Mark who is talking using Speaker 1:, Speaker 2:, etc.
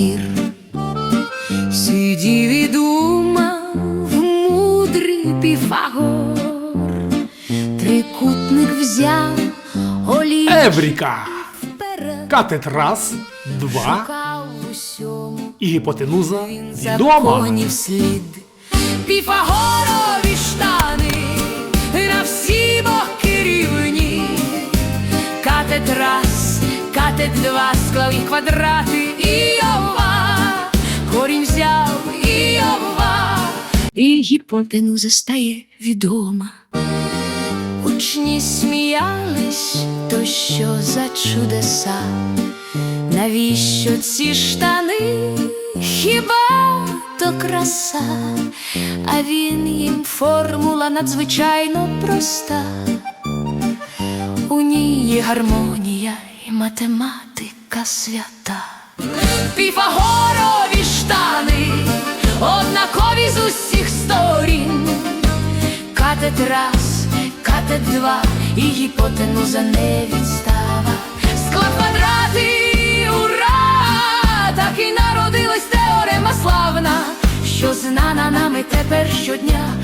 Speaker 1: гір. Сидів і думав мудрий піфагор, трикутник взяв олій
Speaker 2: Евріка! Катет раз, два і гіпотенуза відома.
Speaker 1: слід. Піфагорові штани на всі боки рівні. Катет раз, катет два, склав їх квадрати і гіпотенуза стає відома. Учні сміялись, то що за чудеса, навіщо ці штани? Хіба то краса, а він їм формула надзвичайно проста. У ній гармонія і математика свята. Піфагорові штани, Катет раз, катет два, і гіпотенуза не відстава. Скла квадрати, ура! Так і народилась теорема славна, що знана нами тепер щодня.